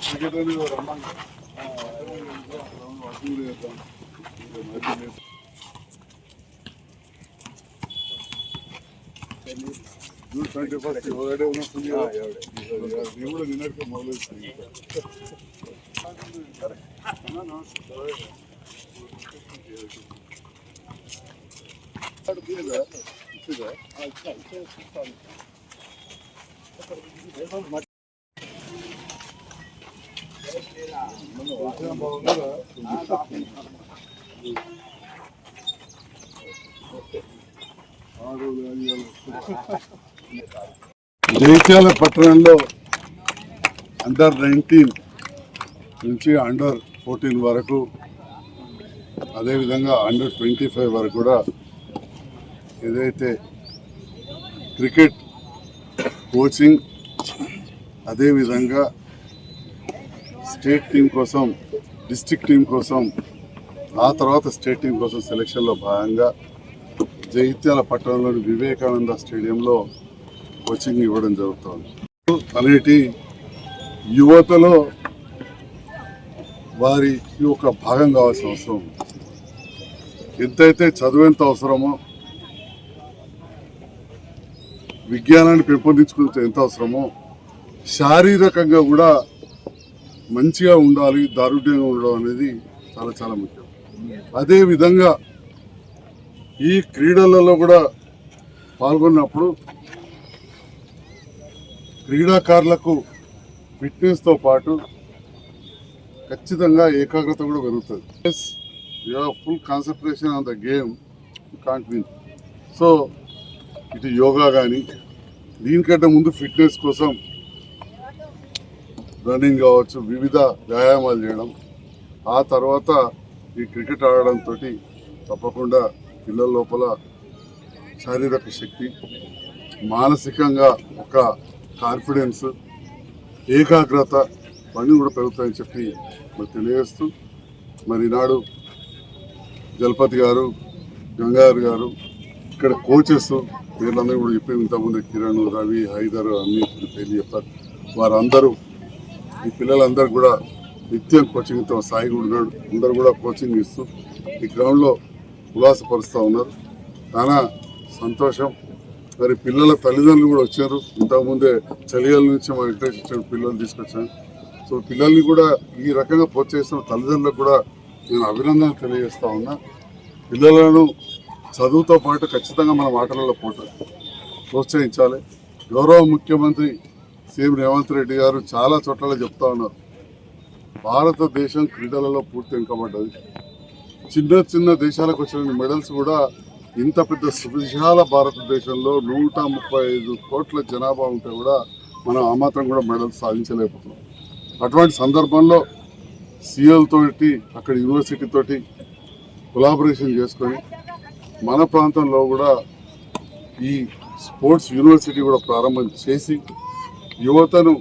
Cricket అని రమ్మని June twenty first ఎవరైతే ఉన్నట్టుంది నేను కూడా నిన్నటికే మొదలు జైత్యాల పట్టణంలో అండర్ నైన్టీన్ నుంచి అండర్ ఫోర్టీన్ వరకు అదేవిధంగా అండర్ ట్వంటీ ఫైవ్ వరకు కూడా ఏదైతే క్రికెట్ కోచింగ్ అదేవిధంగా స్టేట్ టీం కోసం డిస్టిక్ టీం కోసం ఆ తర్వాత స్టేట్ టీం కోసం సెలక్షన్లో భాగంగా జైత్యాల పట్టణంలోని వివేకానంద స్టేడియంలో కోచింగ్ ఇవ్వడం జరుగుతుంది. అనేటి యువతలో వారి యొక్క భాగం కావాల్సిన అవసరం ఎంతైతే చదువు ఎంత అవసరమో విజ్ఞానాన్ని పెంపొందించుకుంటే ఎంత అవసరమో శారీరకంగా కూడా మంచిగా ఉండాలి దారుఢ్యంగా ఉండడం అనేది చాలా చాలా ముఖ్యం. అదేవిధంగా ఈ క్రీడలలో కూడా పాల్గొన్నప్పుడు క్రీడాకారులకు ఫిట్నెస్తో పాటు ఖచ్చితంగా ఏకాగ్రత కూడా పెరుగుతుంది. Yes you full concentration on the game can't win so ఇటు యోగా కానీ దీనికంటే ముందు ఫిట్నెస్ కోసం రన్నింగ్ కావచ్చు వివిధ వ్యాయామాలు చేయడం. ఆ తర్వాత ఈ క్రికెట్ ఆడడంతో తప్పకుండా పిల్లల లోపల శారీరక శక్తి మానసికంగా ఒక కాన్ఫిడెన్స్ ఏకాగ్రత అన్నీ కూడా పెరుగుతాయని చెప్పి మరి తెలియజేస్తూ మరి ఈనాడు జలపతి గారు గంగారు గారు ఇక్కడ కోచెస్ వీళ్ళందరూ కూడా చెప్పి ఇంతకుముందు కిరణ్ రవి హైదర్ అన్ని పేర్లు చెప్పారు. వారందరూ ఈ పిల్లలందరూ కూడా నిత్యం కోచింగ్తో సాయి కూడా ఉన్నాడు. అందరూ కూడా కోచింగ్ ఇస్తూ ఈ గ్రౌండ్లో ఉల్లాసపరుస్తూ ఉన్నారు. చాలా సంతోషం. మరి పిల్లల తల్లిదండ్రులు కూడా వచ్చారు. ఇంతకుముందే చలిగల నుంచి మా ఇంట్రెస్ట్ పిల్లలు తీసుకొచ్చాను సో పిల్లల్ని కూడా ఈ రకంగా ప్రోత్సహిస్తున్న తల్లిదండ్రులకు కూడా నేను అభినందన తెలియజేస్తా ఉన్నా. పిల్లలను చదువుతో పాటు ఖచ్చితంగా మన ఆటలలో పోట ప్రోత్సహించాలి. గౌరవ ముఖ్యమంత్రి సీఎం రేవంత్ రెడ్డి గారు చాలా చోట్ల చెప్తా ఉన్నారు. భారతదేశం క్రీడలలో పూర్తి వెనుకబడ్డది. చిన్న చిన్న దేశాలకు వచ్చిన మెడల్స్ కూడా ఇంత పెద్ద సువిశాల భారతదేశంలో నూట ముప్పై ఐదు కోట్ల జనాభా ఉంటే కూడా మనం ఆ మాత్రం కూడా మెడల్స్ సాధించలేకపోతున్నాం. అటువంటి సందర్భంలో సిఎల్తోటి అక్కడ యూనివర్సిటీతోటి కొలాబరేషన్ చేసుకొని మన ప్రాంతంలో కూడా ఈ స్పోర్ట్స్ యూనివర్సిటీ కూడా ప్రారంభం చేసి యువతను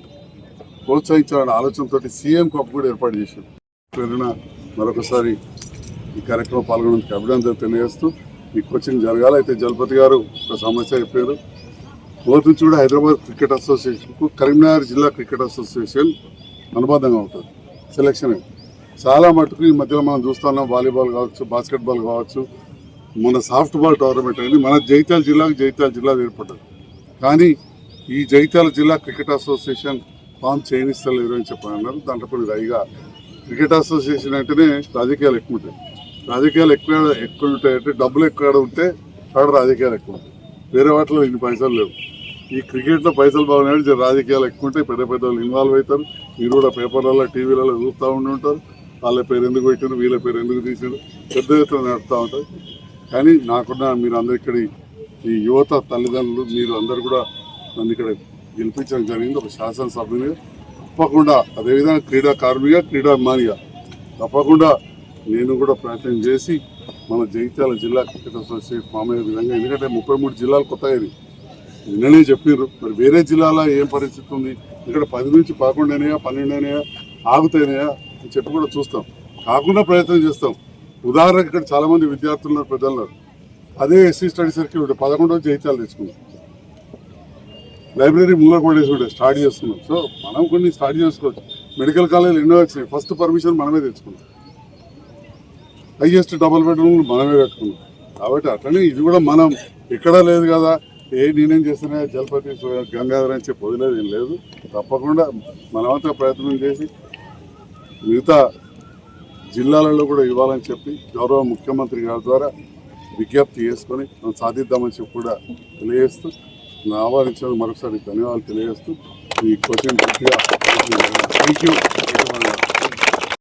ప్రోత్సహించాలనే ఆలోచనతో సీఎం కప్ కూడా ఏర్పాటు చేశారు. పేరున మరొకసారి ఈ కార్యక్రమం పాల్గొనడానికి అభినందనలు తెలియజేస్తూ ఈ కోచింగ్ జరగాలి. అయితే జలపతి గారు ఒక సమస్య చెప్పారు. కోర్టు నుంచి కూడా హైదరాబాద్ క్రికెట్ అసోసియేషన్కు కరీంనగర్ జిల్లా క్రికెట్ అసోసియేషన్ అనుబంధంగా ఉంటుంది. సెలెక్షన్ చాలా మటుకు ఈ మధ్యలో మనం చూస్తున్నాం వాలీబాల్ కావచ్చు బాస్కెట్బాల్ కావచ్చు మన సాఫ్ట్ బాల్ టోర్నమెంట్ అయింది మన జైతాల జిల్లాకు జైతాల జిల్లా ఏర్పడ్డది. కానీ ఈ జైతాల జిల్లా క్రికెట్ అసోసియేషన్ ఫామ్ చైనీస్ అని చెప్పన్నారు దాంట్లో కొన్ని రైగా క్రికెట్ అసోసియేషన్ అంటేనే రాజకీయాలు ఎక్కువ ఉంటాయి. రాజకీయాలు ఎక్కువ ఎక్కువ ఉంటాయి అంటే డబ్బులు ఎక్కువ ఉంటే అక్కడ రాజకీయాలు ఎక్కువ ఉంటాయి. వేరే వాటిలో ఇన్ని పైసలు లేవు. ఈ క్రికెట్లో పైసలు బాగున్నాయి రాజకీయాలు ఎక్కువ ఉంటాయి. పెద్ద పెద్ద వాళ్ళు ఇన్వాల్వ్ అవుతారు. మీరు కూడా పేపర్లలో టీవీలలో చూస్తూ ఉండి ఉంటారు. వాళ్ళ పేరు ఎందుకు పెట్టారు వీళ్ళ పేరు ఎందుకు తీసారు పెద్ద ఎత్తున నడుస్తూ ఉంటారు. కానీ నాకున్న మీరు అందరు ఇక్కడ ఈ యువత తల్లిదండ్రులు మీరు అందరు కూడా నన్ను ఇక్కడ గెలిపించడం జరిగింది. ఒక శాసనసభ్యునిగా. తప్పకుండా అదేవిధంగా క్రీడాకారుణిగా క్రీడాభిమానిగా తప్పకుండా నేను కూడా ప్రయత్నం చేసి మన జగిత్యాల జిల్లా క్రికెట్ అసోసియేషన్ ఫామ్ అయ్యే విధంగా ఎందుకంటే ముప్పై మూడు జిల్లాలు కొత్తగా నిన్ననే చెప్పారు మరి వేరే జిల్లాలో ఏం పరిస్థితి ఉంది? ఇక్కడ పది నుంచి పదకొండు అయినాయా పన్నెండు అయినాయా ఆగుతాయినాయా అని చెప్పి కూడా చూస్తాం. కాకుండా ప్రయత్నం చేస్తాం. ఉదాహరణకు ఇక్కడ చాలామంది విద్యార్థులు ఉన్నారు ప్రజలు అదే ఎస్సీ స్టడీ సర్కిల్ ఉంటే పదకొండవ జైత్యాలు తెచ్చుకున్నాం. లైబ్రరీ ముంగ పడేసి ఉంటే స్టార్ట్ చేస్తున్నాం. సో మనం కొన్ని స్టార్ట్ చేసుకోవచ్చు. మెడికల్ కాలేజ్ ఎన్నో వచ్చినాయి. ఫస్ట్ పర్మిషన్ మనమే తెచ్చుకున్నాం. హైయెస్ట్ డబుల్ బెడ్రూమ్ మనమే కట్టుకున్నాం. కాబట్టి అట్లనే ఇది కూడా మనం. ఎక్కడా లేదు కదా. ఏ నిర్ణయం చేస్తున్నా జలపతి సు- గంగాధర్ అని చెప్పి వదిలేదు ఏం లేదు. తప్పకుండా మనమంతా ప్రయత్నం చేసి మిగతా జిల్లాలలో కూడా ఇవ్వాలని చెప్పి గౌరవ ముఖ్యమంత్రి గారి ద్వారా విజ్ఞప్తి చేసుకొని మనం సాధిద్దామని చెప్పి కూడా తెలియజేస్తూ నా మరొకసారి ధన్యవాదాలు తెలియజేస్తూ ఈ క్వశ్చన్ పూర్తిగా థ్యాంక్ యూ